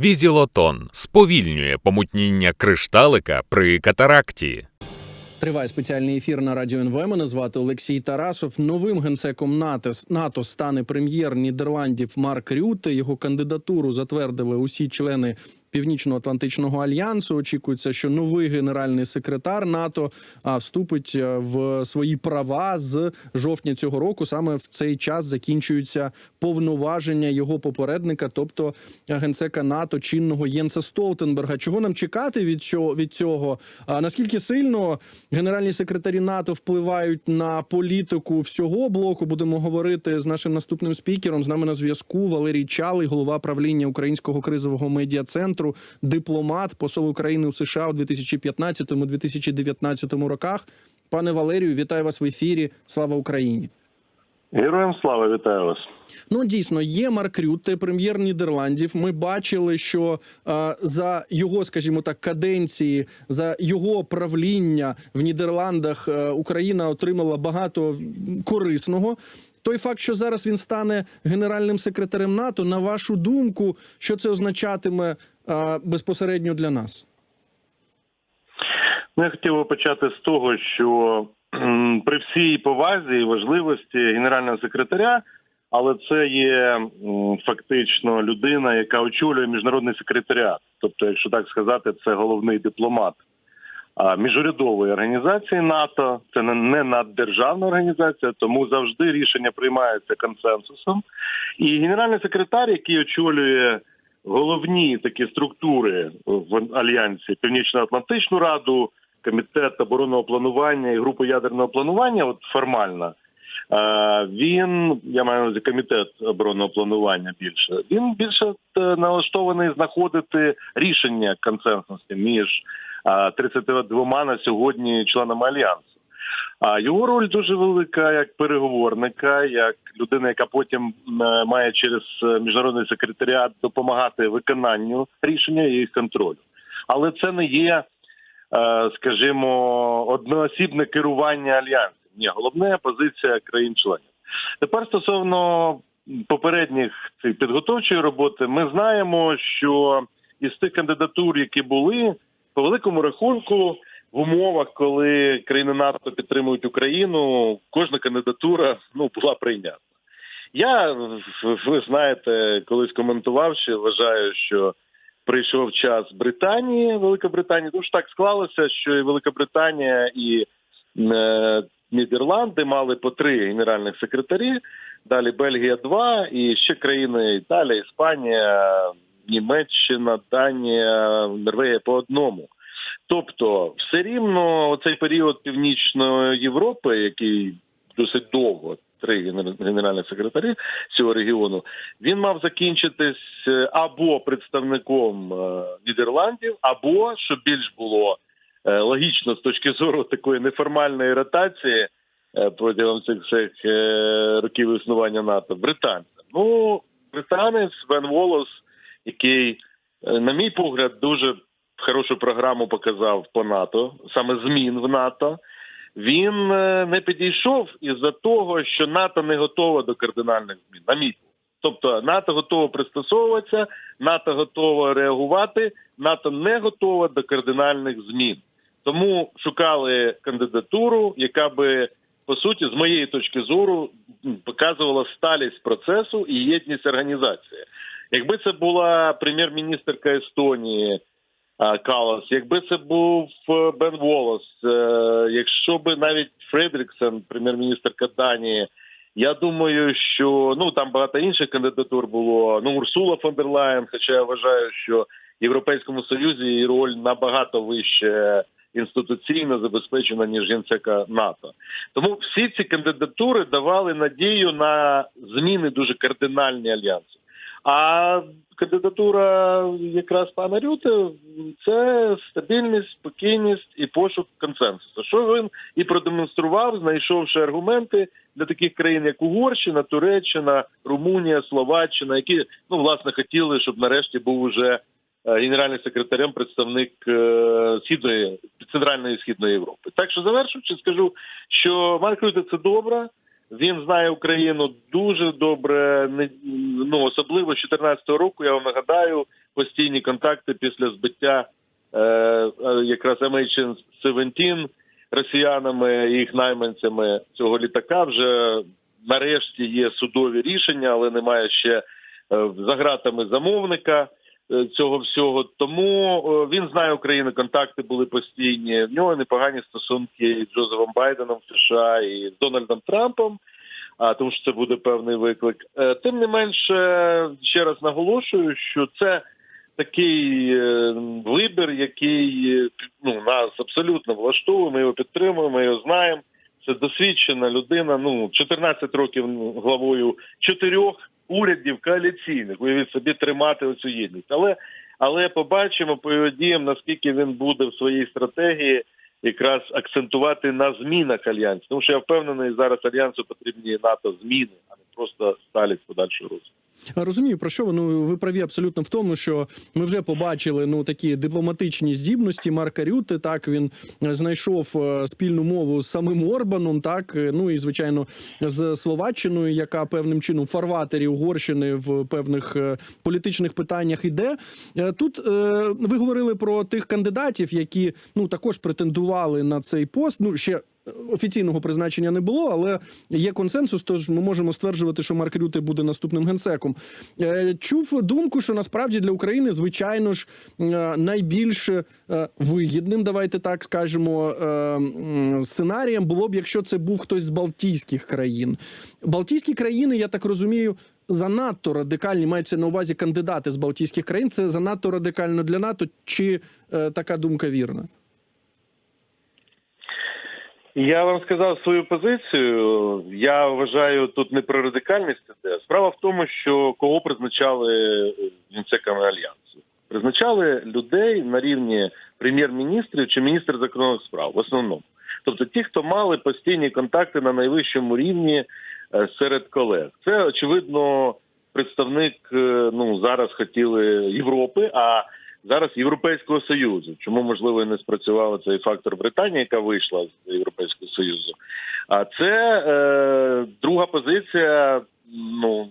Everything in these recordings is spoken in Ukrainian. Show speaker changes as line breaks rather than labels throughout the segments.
Візілотон сповільнює помутніння кришталика при катаракті.
Триває спеціальний ефір на радіо НВ. Мене звати Олексій Тарасов. Новим генсеком НАТО, НАТО стане прем'єр Нідерландів Марк Рюте. Його кандидатуру затвердили усі члени Північно-Атлантичного альянсу. Очікується, що новий генеральний секретар НАТО вступить е, в свої права з жовтня цього року. Саме в цей час закінчуються повноваження його попередника, тобто генсека НАТО чинного Єнса Столтенберга. Чого нам чекати від цього від цього? Наскільки сильно генеральні секретарі НАТО впливають на політику всього блоку? Будемо говорити з нашим наступним спікером. З нами на зв'язку Валерій Чалий, голова правління Українського кризового медіа центру, дипломат, посол України у США у 2015-2019 роках. Пане Валерію, вітаю вас в ефірі. Слава Україні!
Героям слава вітаю вас.
Ну дійсно є Марк Рютте, прем'єр Нідерландів. Ми бачили, що е, за його, скажімо так, каденції, за його правління в Нідерландах е, Україна отримала багато корисного. Той факт, що зараз він стане генеральним секретарем НАТО, на вашу думку, що це означатиме безпосередньо для нас?
Ну, я хотів би почати з того, що при всій повазі і важливості генерального секретаря, але це є фактично людина, яка очолює міжнародний секретаріат. Тобто, якщо так сказати, це головний дипломат міжурядової організації НАТО. Це не, наддержавна організація, тому завжди рішення приймаються консенсусом. І генеральний секретар, який очолює головні такі структури в альянсі Північно-Атлантичну раду, комітет оборонного планування і групу ядерного планування, от формально. Він, я маю на увазі комітет оборонного планування більше. Він більше е, налаштований знаходити рішення консенсусні між е, 32 на сьогодні членами альянсу. А його роль дуже велика як переговорника, як людина, яка потім е, має через е, міжнародний секретаріат допомагати виконанню рішення і їх контролю. Але це не є, е, скажімо, одноосібне керування альянсом. Ні, головне позиція країн-членів. Тепер стосовно попередніх підготовчої роботи, ми знаємо, що із тих кандидатур, які були, по великому рахунку, в умовах, коли країни НАТО підтримують Україну, кожна кандидатура ну була прийнятна. Я ви знаєте, колись коментував, що вважаю, що прийшов час Британії, Великобританії. Тому що так склалося, що і Великобританія і е, Нідерланди мали по три генеральних секретарі. Далі Бельгія два, і ще країни Італія, Іспанія, Німеччина, Данія, Норвегія по одному. Тобто, все рівно цей період Північної Європи, який досить довго, три генер- генеральних секретарі цього регіону, він мав закінчитись е, або представником е, Нідерландів, або що більш було е, логічно з точки зору такої неформальної ротації протягом цих всіх років існування НАТО, британцем. Ну, британець Бен Волос, який, на мій погляд, дуже хорошу програму показав по НАТО, саме змін в НАТО. Він е, не підійшов із-за того, що НАТО не готова до кардинальних змін. На мій. Тобто НАТО готово пристосовуватися, НАТО готово реагувати, НАТО не готова до кардинальних змін. Тому шукали кандидатуру, яка би по суті, з моєї точки зору, показувала сталість процесу і єдність організації. Якби це була прем'єр-міністерка Естонії Калас, якби це був е, Бен Волос, е, якщо би навіть Фредріксен, прем'єр-міністерка Данії, я думаю, що ну там багато інших кандидатур було. Ну Урсула фон дер Лайен, хоча я вважаю, що в Європейському Союзі її роль набагато вище інституційно забезпечена ніж генсека НАТО. Тому всі ці кандидатури давали надію на зміни дуже кардинальні альянсу. А кандидатура якраз пана Рюте це стабільність, спокійність і пошук консенсусу. Що він і продемонстрував, знайшовши аргументи для таких країн, як Угорщина, Туреччина, Румунія, Словаччина, які ну власне хотіли, щоб нарешті був уже е, генеральним секретарем представник е, східної центральної і східної Європи. Так що завершуючи, скажу, що Марк Рюте це добре. Він знає Україну дуже добре, ну особливо з 2014 року. Я вам нагадаю, постійні контакти після збиття е, е, якраз MH17 росіянами і їх найманцями цього літака. Вже нарешті є судові рішення, але немає ще е, за ґратами замовника цього всього. Тому е, він знає Україну, контакти були постійні. В нього непогані стосунки з Джозефом Байденом в США і з Дональдом Трампом. А тому що це буде певний виклик. Е, Тим не менше, ще раз наголошую, що це такий е, вибір, який е, ну нас абсолютно влаштовує. Ми його підтримуємо, ми його знаємо. Це досвідчена людина. Ну 14 років главою чотирьох урядів коаліційних. Уявіть собі тримати оцю єдність. Але але побачимо по його діям, наскільки він буде в своїй стратегії якраз акцентувати на змінах альянсу. Тому що я впевнений, зараз альянсу потрібні НАТО зміни, а не просто сталість подальшого розвитку.
Розумію, про що ви ну ви праві абсолютно в тому, що ми вже побачили ну такі дипломатичні здібності Марка Рюти. Так він знайшов е, спільну мову з самим Орбаном, так е, ну і звичайно з Словаччиною, яка певним чином фарватері Угорщини в певних е, політичних питаннях іде. Тут ви говорили про тих кандидатів, які ну також претендували на цей пост. Ну ще офіційного призначення не було, але є консенсус. Тож ми можемо стверджувати, що Марк Рюте буде наступним генсеком. Е, Чув думку, що насправді для України, звичайно ж, е, найбільш е, вигідним, давайте так скажемо, сценарієм було б, якщо це був хтось з Балтійських країн. Балтійські країни, я так розумію. Занадто радикальні мається на увазі кандидати з Балтійських країн. Це занадто радикально для НАТО. Чи е, така думка вірна?
Я вам сказав свою позицію. Я вважаю, тут не про радикальність іде. Справа в тому, що кого призначали генсеками альянсу. Призначали людей на рівні прем'єр-міністрів чи міністр закордонних справ в основному. Тобто ті, хто мали постійні контакти на найвищому рівні е, серед колег. Це очевидно представник. е, Ну зараз хотіли Європи, а зараз Європейського союзу. Чому можливо не спрацював цей фактор Британії, яка вийшла з Європейського союзу? А це е, друга позиція. Ну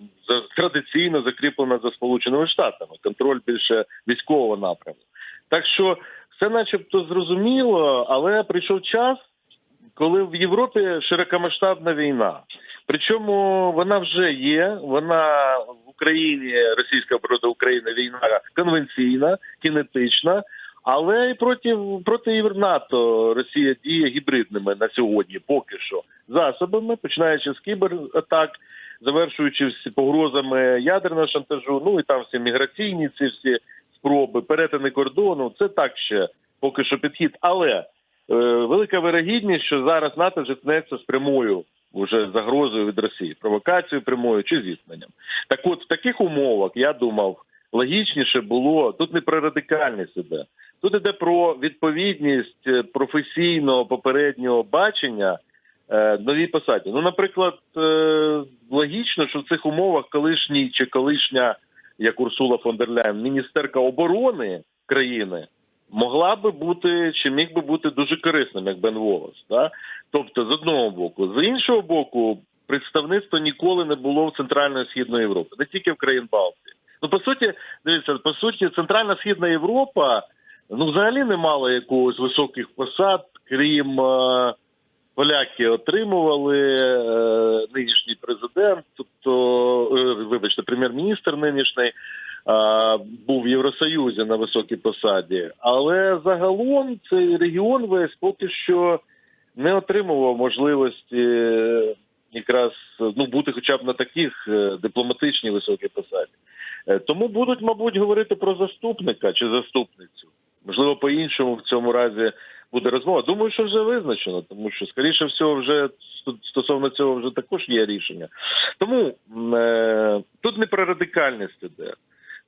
традиційно закріплена за сполученими штатами. Контроль більше військового напряму. Так що все, начебто, зрозуміло, але прийшов час, коли в Європі широкомасштабна війна. Причому вона вже є. Вона Україні, російська проти України війна конвенційна, кінетична. Але і проти проти НАТО Росія діє гібридними на сьогодні, поки що засобами, починаючи з кібератак, завершуючи всі погрозами ядерного шантажу. Ну і там всі міграційні ці всі спроби, перетини кордону. Це так ще поки що підхід. Але е, велика вирогідність, що зараз НАТО зіткнеться з прямою уже загрозою від Росії, провокацією прямою чи зіткненням. Так, от в таких умовах я думав, логічніше було тут не про радикальність іде. Тут іде про відповідність е, професійного попереднього бачення е, новій посаді. Ну, наприклад, е, логічно, що в цих умовах колишній чи колишня, як Урсула фон дер Ляйн, міністерка оборони країни могла би бути чи міг би бути дуже корисним, як Бен Волос. Да? Тобто, з одного боку, з іншого боку, представництво ніколи не було в Центральної Східної Європи, не тільки в країн Балтії. Ну, по суті, дивіться, по суті, Центральна Східна Європа ну взагалі не мала якогось високих посад, крім е, поляки отримували е, нинішній президент, тобто, е, вибачте, прем'єр-міністр нинішній. Е, Був в Євросоюзі на високій посаді, але загалом цей регіон весь поки що не отримував можливості е, якраз ну бути, хоча б на таких е, дипломатичній високій посаді. Е, Тому будуть, мабуть, говорити про заступника чи заступницю. Можливо, по-іншому в цьому разі буде розмова. Думаю, що вже визначено, тому що, скоріше всього, вже стосовно цього вже також є рішення. Тому е, тут не про радикальність іде.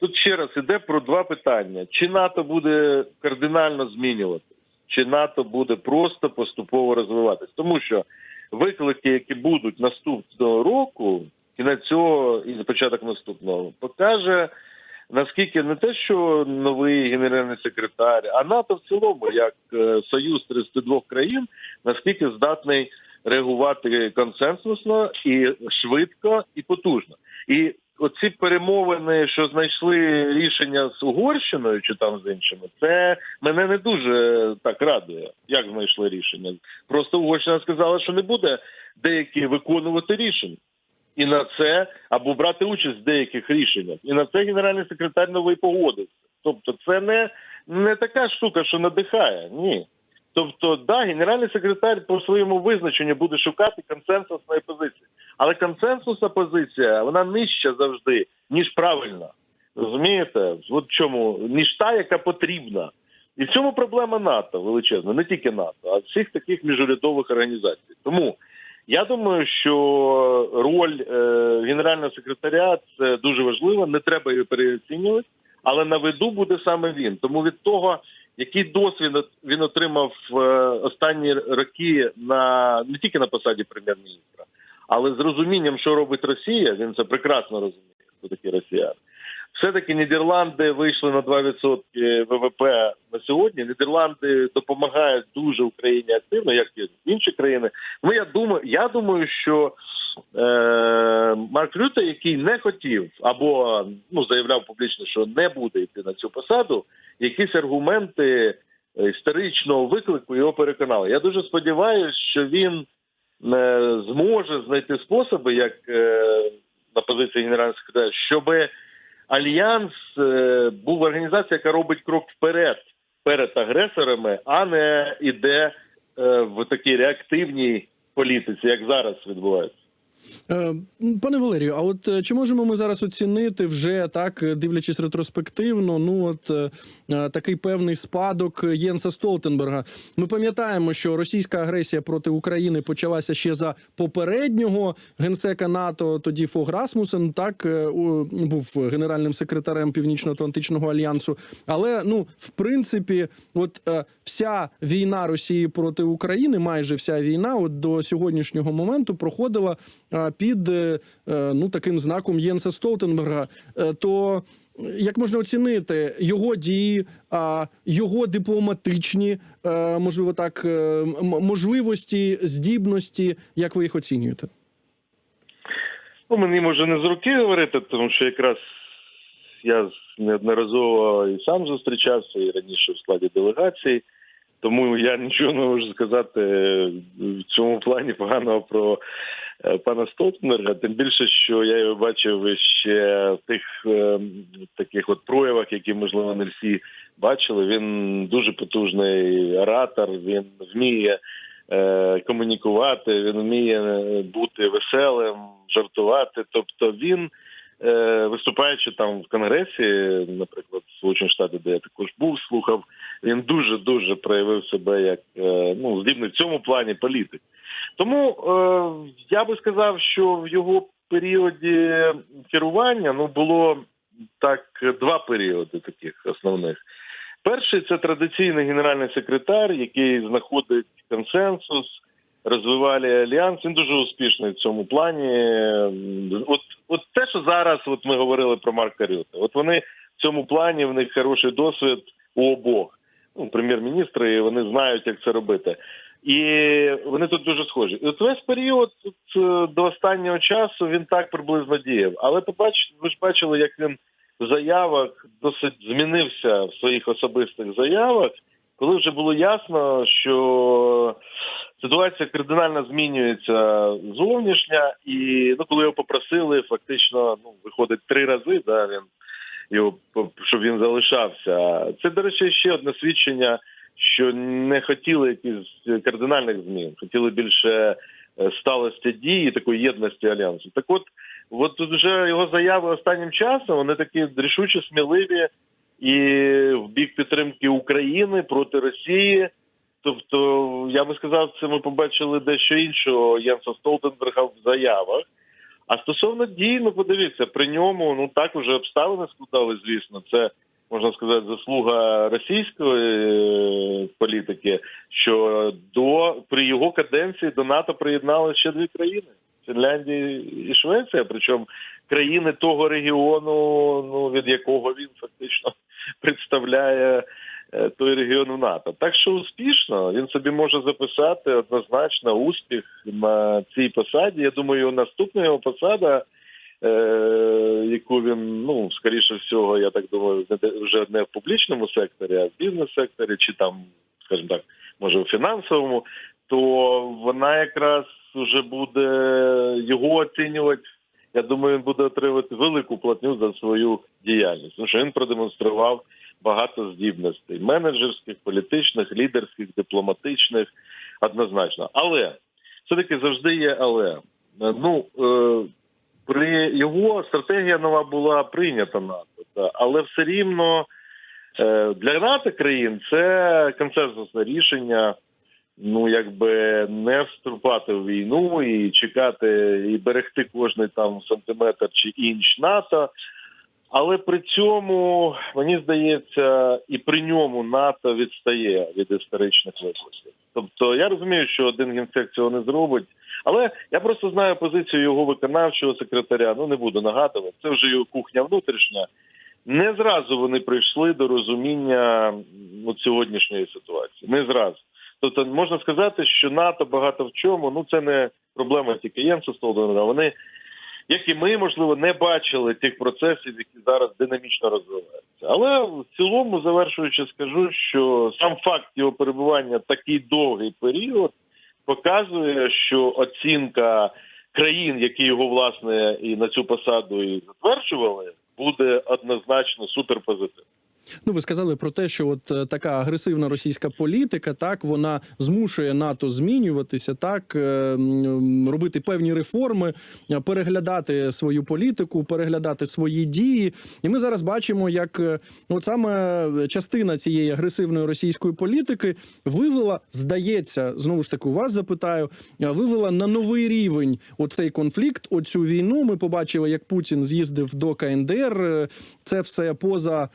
Тут ще раз іде про два питання: чи НАТО буде кардинально змінюватись, чи НАТО буде просто поступово розвиватись, тому що виклики, які будуть наступного року, кінець цього і початок наступного, покаже наскільки не те, що новий генеральний секретар, а НАТО в цілому, як е, союз 32 країн, наскільки здатний реагувати консенсусно і швидко і потужно. І оці перемовини, що знайшли рішення з Угорщиною чи там з іншими, це мене не дуже так радує. Як знайшли рішення? Просто Угорщина сказала, що не буде деякі виконувати рішення. І на це або брати участь в деяких рішеннях. І на це генеральний секретар новий погодився. Тобто, це не, не така штука, що надихає. Ні. Тобто, да, генеральний секретар по своєму визначенню буде шукати консенсусної позиції. Але консенсусна позиція вона нижча завжди, ніж правильна. Розумієте? От чому ніж та, яка потрібна. І в цьому проблема НАТО величезна, не тільки НАТО, а всіх таких міжурядових організацій. Тому я думаю, що роль е, генерального секретаря це дуже важливо, не треба її переоцінювати, але на виду буде саме він. Тому від того, який досвід він отримав е, останні роки на не тільки на посаді прем'єр-міністра, але з розумінням, що робить Росія, він це прекрасно розуміє, хто такі росіяни. Все-таки Нідерланди вийшли на 2% ВВП на сьогодні. Нідерланди допомагають дуже Україні активно, як і інші країни. Ну я думаю, я думаю, що е, Марк Рюте, який не хотів або ну заявляв публічно, що не буде йти на цю посаду, якісь аргументи історичного виклику його переконали. Я дуже сподіваюся, що він е, зможе знайти способи, як е, на позиції генерального секретаря, щоби альянс е, був організація, яка робить крок вперед перед агресорами, а не іде е, в такій реактивній політиці, як зараз відбувається.
Е, Пане Валерію, а от е, чи можемо ми зараз оцінити вже так, е, дивлячись ретроспективно, ну от такий певний спадок Єнса Столтенберга? Ми пам'ятаємо, що російська агресія проти України почалася ще за попереднього генсека НАТО, тоді Фог Расмусен, так був генеральним секретарем Північно-Атлантичного альянсу. Але ну, в принципі, от вся війна Росії проти України, майже вся війна, от до сьогоднішнього моменту проходила під е, е, ну таким знаком Єнса Столтенберга. Е, То як можна оцінити його дії, а його дипломатичні, можливо, так можливості, здібності, як ви їх оцінюєте?
Ну, мені може не з руки говорити, тому що якраз я неодноразово і сам зустрічався, і раніше в складі делегації. Тому я нічого не можу сказати в цьому плані поганого про е, пана Столтенберга. Тим більше, що я його бачив ще в тих е, таких от проявах, які можливо не всі бачили. Він дуже потужний оратор, він вміє е, комунікувати, він вміє е, бути веселим, жартувати. Тобто він. Е, Виступаючи там в конгресі, наприклад, Сполучених Штатів, де я також був, слухав, він дуже дуже проявив себе як е, ну здібний в цьому плані політик. Тому е, я би сказав, що в його періоді керування ну було так два періоди таких основних. Перший це традиційний генеральний секретар, який знаходить консенсус, розвиває альянс. Він дуже успішний в цьому плані. От, от те, що зараз, от ми говорили про Марка Рюте, от вони в цьому плані в них хороший досвід у обох. Ну, прем'єр-міністри, і вони знають, як це робити. І вони тут дуже схожі. І от весь період е, до останнього часу він так приблизно діяв. Але побач, ви ж бачили, як він в заявах досить змінився в своїх особистих заявах, коли вже було ясно, що ситуація кардинально змінюється зовнішня, і ну, коли його попросили, фактично ну, виходить три рази, да, він його щоб він залишався. Це, до речі, ще одне свідчення, що не хотіли якихось кардинальних змін, хотіли більше е, сталості дії, такої єдності альянсу. Так от, от вже його заяви останнім часом вони такі рішуче сміливі і в бік підтримки України проти Росії. Тобто, я би сказав, це ми побачили дещо іншого Єнса Столтенберга в заявах. А стосовно дій, ну подивіться, при ньому ну так уже обставини складали, звісно. Це можна сказати заслуга російської е, політики, що до при його каденції до НАТО приєднали ще дві країни: Фінляндія і Швеція. Причому країни того регіону, ну від якого він фактично представляє е, той регіон в НАТО. Так що успішно він собі може записати однозначно успіх на цій посаді. Я думаю, наступна його посада е, яку він, ну, скоріше всього, я так думаю, вже не в публічному секторі, а в бізнес-секторі, чи там, скажімо так, може, у фінансовому, то вона якраз вже буде його оцінювати. Я думаю, він буде отримувати велику платню за свою діяльність. Тому що він продемонстрував багато здібностей менеджерських, політичних, лідерських, дипломатичних, однозначно. Але все-таки завжди є але. Е, Ну е, при його стратегія нова була прийнята НАТО, але все рівно е, для НАТО країн це консенсусне рішення. Ну, якби не вступати в війну і чекати і берегти кожний там сантиметр чи інч НАТО. Але при цьому мені здається, і при ньому НАТО відстає від історичних викликів. Тобто я розумію, що один генсек цього не зробить, але я просто знаю позицію його виконавчого секретаря. Ну не буду нагадувати. Це вже його кухня внутрішня. Не зразу вони прийшли до розуміння от сьогоднішньої ситуації. Не зразу. Тобто можна сказати, що НАТО багато в чому. Ну це не проблема тільки Єнса Столтенберга. Вони, як і ми, можливо, не бачили тих процесів, які зараз динамічно розвиваються. Але в цілому, завершуючи, скажу, що сам факт його перебування такий довгий період показує, що оцінка країн, які його власне і на цю посаду і затверджували, буде однозначно суперпозитивна.
Ну, ви сказали про те, що от е, така агресивна російська політика, так вона змушує НАТО змінюватися, так е, робити певні реформи, е, переглядати свою політику, переглядати свої дії. І ми зараз бачимо, як от саме частина цієї агресивної російської політики вивела, здається, знову ж таки, у вас запитаю, вивела на новий рівень оцей конфлікт, оцю війну. Ми побачили, як Путін з'їздив до КНДР. Це все поза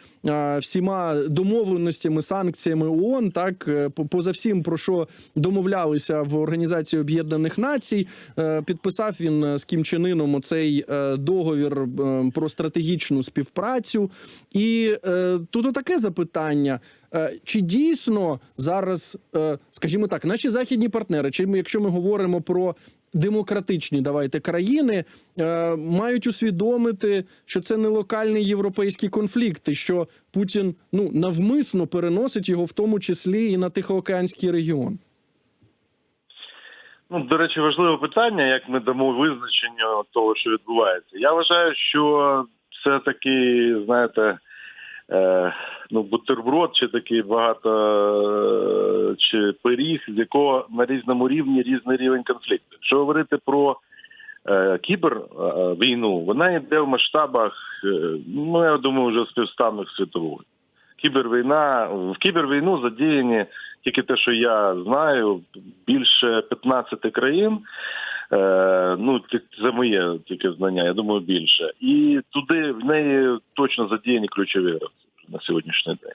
всіма домовленостями, санкціями ООН, так е, поза всім про що домовлялися в Організації Об'єднаних Націй. Е, Підписав він е, з Кім Чен Іном оцей договір е, про стратегічну співпрацю. І тут таке запитання. Чи дійсно зараз, скажімо так, наші західні партнери, чи якщо ми говоримо про демократичні давайте країни, е, мають усвідомити, що це не локальний європейський конфлікт, і що Путін ну навмисно переносить його в тому числі і на Тихоокеанський регіон.
Ну, до речі, важливе питання, як ми дамо визначення того, що відбувається. Я вважаю, що це такий, знаєте, е, ну, бутерброд, чи такий багато е, чи пиріг, з якого на різному рівні різний рівень конфлікту. Якщо говорити про е, кібервійну, вона йде в масштабах, е, ну я думаю, вже співставних світових. Кібервійна в кібервійну задіяні тільки те, що я знаю, більше 15 країн. Е, ну, це моє тільки знання, я думаю, більше. І туди в неї точно задіяні ключові гравці на сьогоднішній день.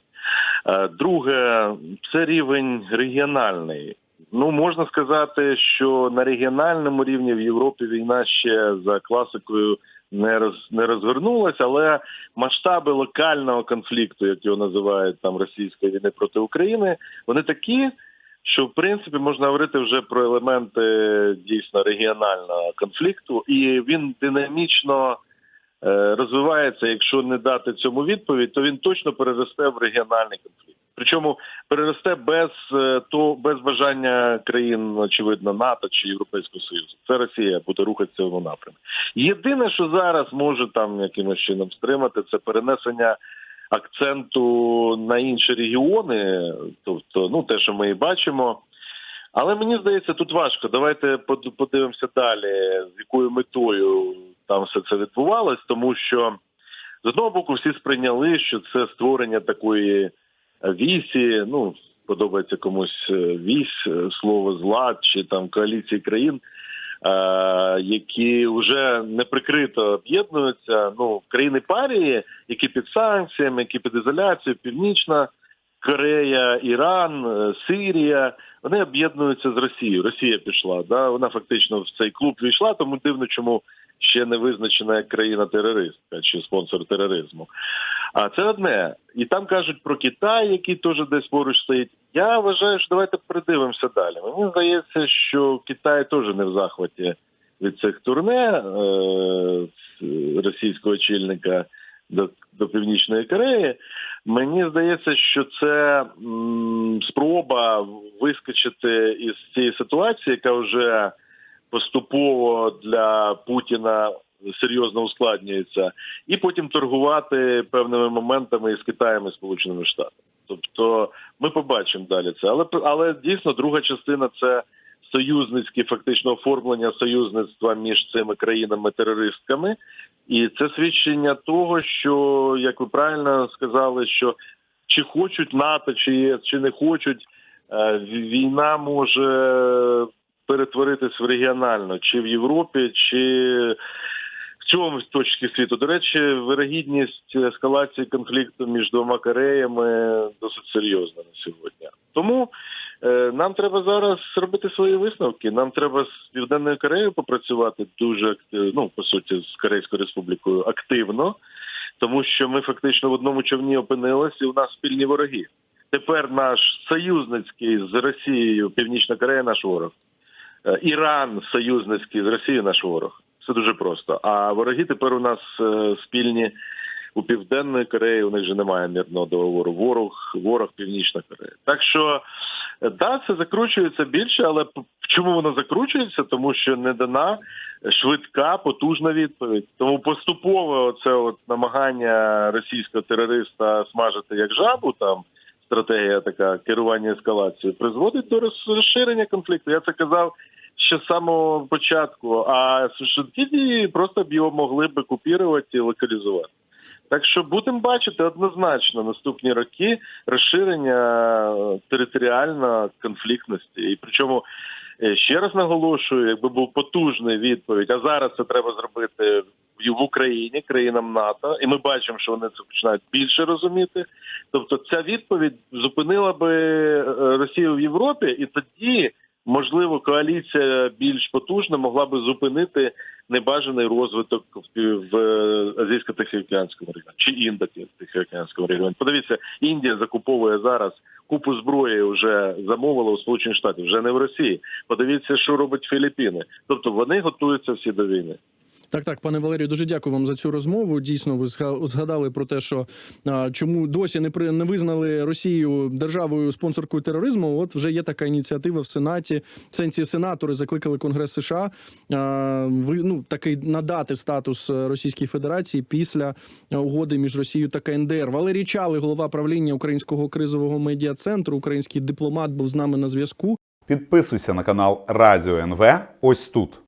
Е, друге, це рівень регіональний. Ну, можна сказати, що на регіональному рівні в Європі війна ще за класикою не роз не розвернулася, але масштаби локального конфлікту, як його називають там російської війни проти України, вони такі, що в принципі можна говорити вже про елементи дійсно регіонального конфлікту, і він динамічно розвивається. Якщо не дати цьому відповідь, то він точно переросте в регіональний конфлікт. Причому переросте без е, то без бажання країн, очевидно, НАТО чи Європейського Союзу. Це Росія буде рухатися в напрямку. Єдине, що зараз може там якимось чином стримати, це перенесення акценту на інші регіони, тобто, ну те, що ми і бачимо. Але мені здається, тут важко. Давайте под- подивимося далі, з якою метою там все це відбувалось, тому що з одного боку всі сприйняли, що це створення такої вісі, ну подобається комусь е, вісь, е, слово зла чи там коаліції країн, е, які вже неприкрито об'єднуються. Ну, країни парії, які під санкціями, які під ізоляцією, Північна Корея, Іран, е, Сирія. Вони об'єднуються з Росією. Росія пішла, да вона фактично в цей клуб війшла, тому дивно, чому ще не визначена як країна-терористка чи спонсор тероризму. А це одне. І там кажуть про Китай, який теж десь поруч стоїть. Я вважаю, що давайте придивимося далі. Мені здається, що Китай теж не в захваті від цих турне. Е, російського очільника до, до Північної Кореї. Мені здається, що це м, спроба вискочити із цієї ситуації, яка вже поступово для Путіна серйозно ускладнюється, і потім торгувати певними моментами із Китаєм і Сполученими Штатами. Тобто ми побачимо далі це. Але але дійсно друга частина це союзницьке фактично оформлення союзництва між цими країнами-терористками. І це свідчення того, що як ви правильно сказали, що чи хочуть НАТО, чи ЄС, чи не хочуть, е, війна може перетворитись в регіональну, чи в Європі, чи в цьому точці світу. До речі, вирогідність ескалації конфлікту між двома Кореями досить серйозна на сьогодні. Тому нам треба зараз робити свої висновки. Нам треба з Південною Кореєю попрацювати дуже активно, ну по суті, з Корейською Республікою активно, тому що ми фактично в одному човні опинилися, і у нас спільні вороги. Тепер наш союзницький з Росією, Північна Корея, наш ворог. Е, Іран союзницький з Росією наш ворог. Все дуже просто. А вороги тепер у нас е, спільні у Південної Кореї. У них же немає мирного договору. Ворог, ворог Північна Корея. Так що да, це закручується більше, але чому воно закручується? Тому що не дана швидка, потужна відповідь. Тому поступове це от намагання російського терориста смажити як жабу там. Стратегія така керування ескалацією призводить до розширення конфлікту. Я це казав ще з самого початку. А швидкі дії просто б його могли б купірувати і локалізувати. Так що будемо бачити однозначно наступні роки розширення е, територіально конфліктності. І причому е, ще раз наголошую, якби був потужний відповідь, а зараз це треба зробити в Україні, країнам НАТО, і ми бачимо, що вони це починають більше розуміти. Тобто, ця відповідь зупинила би е, Росію в Європі, і тоді можливо коаліція більш потужна могла би зупинити небажаний розвиток в, е, азійсько-тихоокеанському регіоні чи індо-тихоокеанському регіоні. Подивіться, Індія закуповує зараз купу зброї, вже замовила у Сполучених Штатів, вже не в Росії. Подивіться, що робить Філіппіни. Тобто вони готуються всі до війни.
Так, так, пане Валерію, дуже дякую вам за цю розмову. Дійсно, ви згадали про те, що а, чому досі не при не визнали Росію державою спонсоркою тероризму. От вже є така ініціатива в Сенаті. В сенсі сенатори закликали Конгрес США а, ви ну такий надати статус Російській Федерації після угоди між Росією та КНДР. Валерій Чалий, голова правління Українського кризового медіа центру, український дипломат, був з нами на зв'язку.
Підписуйся на канал Радіо НВ ось тут.